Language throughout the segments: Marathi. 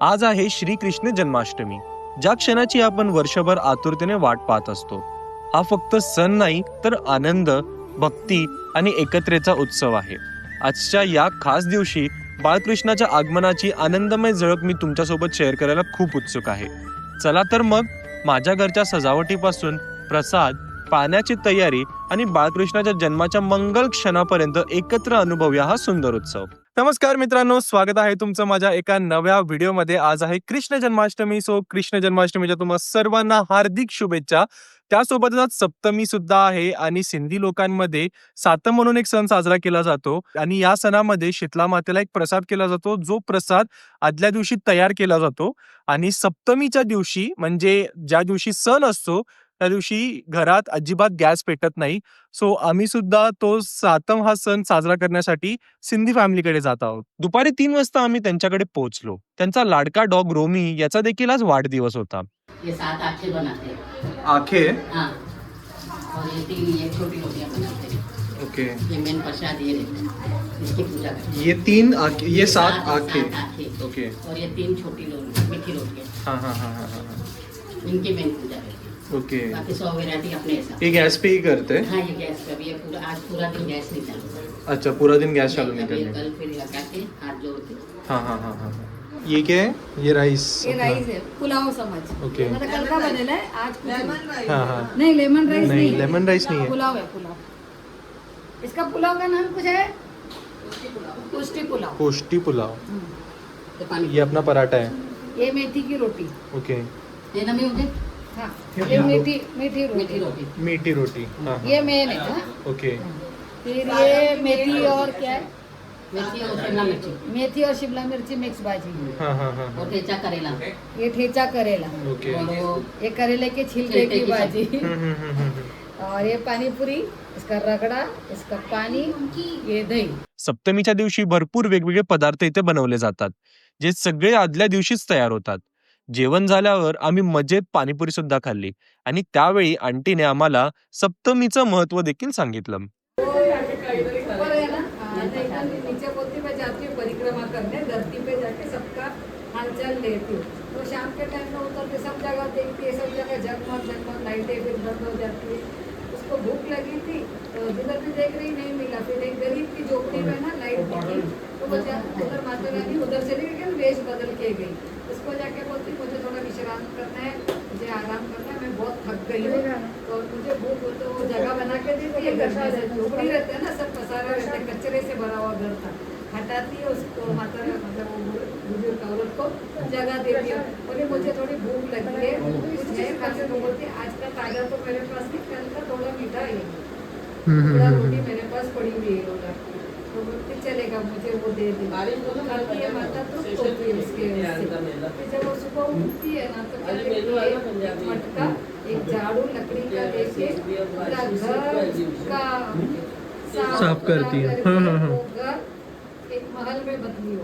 आज आहे श्रीकृष्ण जन्माष्टमी. ज्या क्षणाची आपण वर्षभर आतुरतेने वाट पाहत असतो हा फक्त सण नाही तर आनंद भक्ती आणि एकत्रेचा उत्सव आहे. आजच्या या खास दिवशी बाळकृष्णाच्या आगमनाची आनंदमय झळक मी तुमच्यासोबत शेअर करायला खूप उत्सुक आहे. चला तर मग माझ्या घरच्या सजावटीपासून प्रसाद पाण्याची तयारी आणि बाळकृष्णाच्या जन्माच्या मंगल क्षणापर्यंत एकत्र अनुभवूया हा सुंदर उत्सव. नमस्कार मित्रांनो स्वागत आहे तुमचं माझ्या एका नव्या व्हिडिओमध्ये. आज आहे कृष्ण जन्माष्टमी. सो कृष्ण जन्माष्टमीच्या तुम्हाला सर्वांना हार्दिक शुभेच्छा. त्यासोबतच आज सप्तमी सुद्धा आहे आणि सिंधी लोकांमध्ये सातम म्हणून एक सण साजरा केला जातो. आणि या सणामध्ये शीतला मातेला एक प्रसाद केला जातो. जो प्रसाद आदल्या दिवशी तयार केला जातो. आणि सप्तमीच्या दिवशी म्हणजे ज्या दिवशी सण असतो त्या दिवशी घरात अजिबात गॅस पेटत नाही. सो आम्ही सुद्धा तो सातम हा सण साजरा करण्यासाठी सिंधी फॅमिलीकडे जात आहोत. दुपारी तीन वाजता आम्ही त्यांच्याकडे पोहोचलो. त्यांचा लाडका डॉग रोमी याचा देखील आज वाढदिवस होता. ये सात आखे बनाते हैं आखे? हाँ. और ये तीन ये छोटी रोटियां बनाते हैं ओके. ये मेन प्रसाद ये रहता है इसकी पूजा करते. ये तीन आखे ये सात आखे. ओके. और ये तीन छोटी रोटी मीठी रोटियां हाँ. हाँ हाँ हाँ हाँ इनकी मेन पूजा करते हैं. ओके बाकी सौ वेरायटी अपने हिसाब ये गैस पे ही करते हैं? हाँ ये गैस का भी है पूरा आज पूरा दिन गैस नहीं चालू अच्छा पूरा दिन गैस चालू नहीं अभी करने। कल फिर लगा के हाथ हाँ हाँ हाँ हाँ हाँ। ये क्या है? ये राइस ये राइस है। पुलाव समझ। ओके मतलब कल का बनेला है आज कुछ हाँ हाँ नहीं लेमन राइस नहीं नहीं लेमन राइस नहीं है। पुलाव है पुलाव। इसका पुलाव का नाम कुछ है? पुष्टि पुलाव। पोष्टी पुलाव। पानी ये अपना पराठा है। ये मेथी की रोटी। ओके ये नमी हो गए हाँ. ये मीठी मीठी मीठी रोटी. मीठी रोटी. हाँ ये मेन है हाँ। ओके. फिर ये मेथी और क्या है? मेथी और शिमला मिर्ची. मेथी और शिमला मिर्ची मिक्स भाजी. हाँ हाँ हाँ हाँ. और ठेचा करेला. ये ठेचा करेला. ओके. और वो ये करेले के छिलके की भाजी. हम्म, हम्म, हम्म, हम्म। और ये पानी पूरी इसका रगड़ा इसका पानी ये दही. सप्तमीच्या दिवशी भरपूर वेगवेगळे पदार्थ इथे बनवले जातात जे सगळे आदल्या दिवशीच तयार होतात. जेवण झाल्यावर आम्ही मजेत पाणीपुरी सुद्धा खाल्ली आणि त्यावेळी आंटीने आम्हाला सप्तमीचं महत्त्व देखील सांगितलं. उसको भूख लगी थी तो जिधर भी देख रही नहीं मिला। फिर एक गरीब की झोपड़ी में ना तो वो उधर माता रानी उधर चली गई वेश बदल के गई। उसको जाके बोलती मुझे थोड़ा विश्राम करना है मुझे आराम करना है मैं बहुत थक गई हूँ। और मुझे भूख हो तो वो जगह बना के देती है घर में झोपड़ी रहते हैं ना सब पसारे रहते हैं कचरे से भरा हुआ घर था। हटाती है उसको माता मतलब वो बुज़ुर्ग औरत को जगह देती है बोले मुझे थोड़ी भूख लगी है कुछ है खाने को बोलती आज का ताज़ा तो मेरे पास नहीं कल का थोड़ा मीठा है। थोड़ा रोटी मेरे पास पड़ी हुई है उधर तो बोलती चलेगा मुझे वो दे दे खाती है माता तो है उसके फिर जब वो सुबह उठती है ना तो क्या एक मटका एक झाड़ू लकड़ी का लेके पूरा घर का साफ़ करती है। हाँ, हाँ, हाँ। घर एक महल में बदली हो।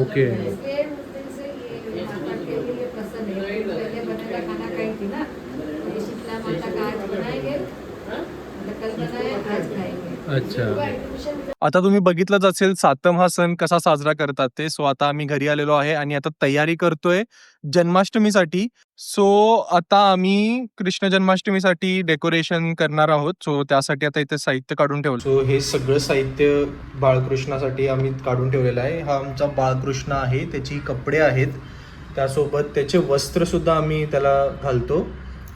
ओके इसलिए उस दिन से ये माता के लिए पसंद है। पहले बनेगा खाना खाई थी ना ये शीतला माता का आज बनाएँगे। मतलब कल बनाए आज खाएँगे। अच्छा. आता तुम्ही बघितलंच असेल सातम हा सण कसा साजरा करतात ते. सो आता आम्ही घरी आलेलो आहे आणि आता तयारी करतोय जन्माष्टमीसाठी. सो आता आम्ही कृष्ण जन्माष्टमीसाठी डेकोरेशन करणार आहोत. सो त्यासाठी आता इथे साहित्य काढून ठेवलं. सो हे सगळं साहित्य बाळकृष्णासाठी आम्ही काढून ठेवलेलं आहे. हा आमचा बाळकृष्ण आहे त्याची कपडे आहेत. त्यासोबत त्याचे वस्त्र सुद्धा आम्ही त्याला घालतो.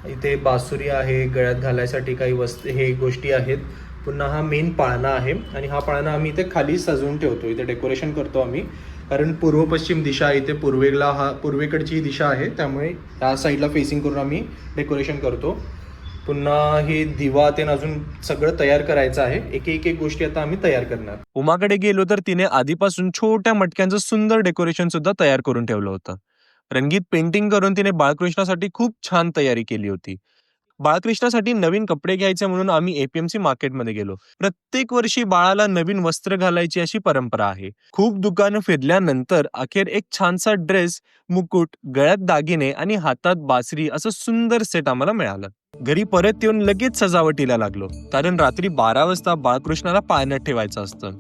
इथे बासुरी आहे गळ्यात घालायसाठी काही वस्त्र हे गोष्टी आहेत. पुन्हा हा मेन पाळणा आहे आणि हा पाळणा आम्ही इथे खाली सजवून ठेवतो. इथे डेकोरेशन करतो आम्ही. कारण पूर्व पश्चिम दिशा आहे इथे पूर्वेला हा पूर्वेकडची ही दिशा आहे त्यामुळे या साईडला फेसिंग करून आम्ही डेकोरेशन करतो. पुन्हा हे दिवा ते अजून सगळं तयार करायचं आहे. एक एक एक गोष्टी आता आम्ही तयार करणार. उमाकडे गेलो तर तिने आधीपासून छोट्या मटक्यांचं सुंदर डेकोरेशन सुद्धा तयार करून ठेवलं होतं. रंगीत पेंटिंग करून तिने बाळकृष्णासाठी खूप छान तयारी केली होती. बाळकृष्णासाठी नवीन कपडे घ्यायचे म्हणून आम्ही एपीएमसी मार्केटमध्ये गेलो. प्रत्येक वर्षी बाळाला नवीन वस्त्र घालायची अशी परंपरा आहे. खूप दुकानं फिरल्यानंतर अखेर एक छानसा ड्रेस मुकुट गळ्यात दागिने आणि हातात बासरी असं सुंदर सेट आम्हाला मिळालं. घरी परत येऊन लगेच सजावटीला लागलो. कारण रात्री बारा वाजता बाळकृष्णाला पाळण्यात ठेवायचं असतं.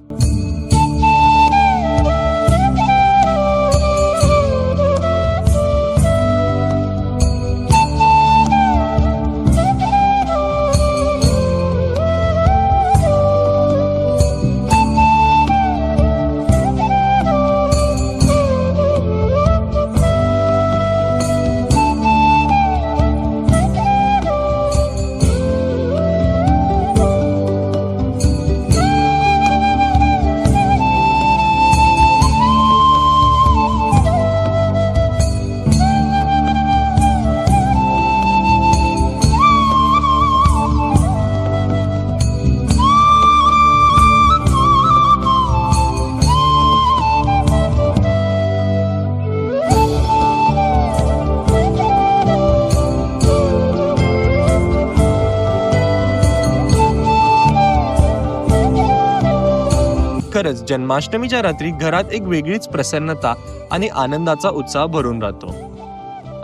खरंच जन्माष्टमीच्या रात्री घरात एक वेगळीच प्रसन्नता आणि आनंदाचा उत्साह भरून राहतो.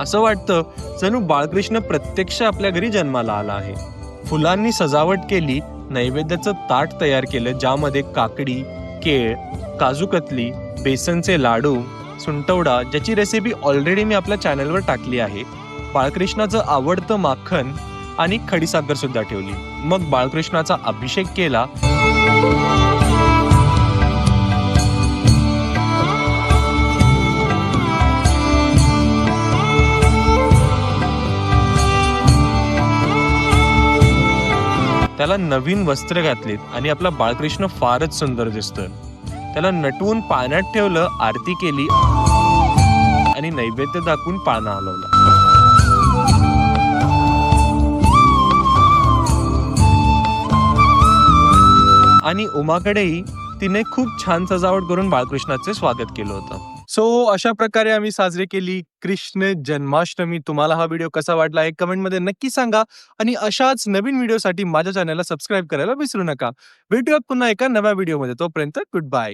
असं वाटतं जणू बाळकृष्ण प्रत्यक्ष आपल्या घरी जन्माला आला आहे. फुलांनी सजावट केली नैवेद्याचं ताट तयार केलं ज्यामध्ये काकडी केळ काजू कतली बेसनचे लाडू सुंटवडा ज्याची रेसिपी ऑलरेडी मी आपल्या चॅनलवर टाकली आहे बाळकृष्णाचं आवडतं माखन आणि खडीसाखर सुद्धा ठेवली. मग बाळकृष्णाचा अभिषेक केला. त्याला नवीन वस्त्र घातलीत आणि आपला बाळकृष्ण फारच सुंदर दिसतोय. त्याला नटवून पाण्यात ठेवलं आरती केली आणि नैवेद्य दाखवून पाळणा हलवला. आणि उमाकडेही तिने खूप छान सजावट करून बाळकृष्णाचे स्वागत केलं होतं. सो अशा प्रकारे आम्ही साजरी केली. कृष्ण जन्माष्टमी तुम्हाला हा व्हिडिओ कसा वाटला हे कमेंटमध्ये नक्की सांगा. आणि अशाच नवीन व्हिडिओसाठी माझ्या चॅनलला सबस्क्राईब करायला विसरू नका. भेटूयात पुन्हा एका नव्या व्हिडिओमध्ये तोपर्यंत गुड बाय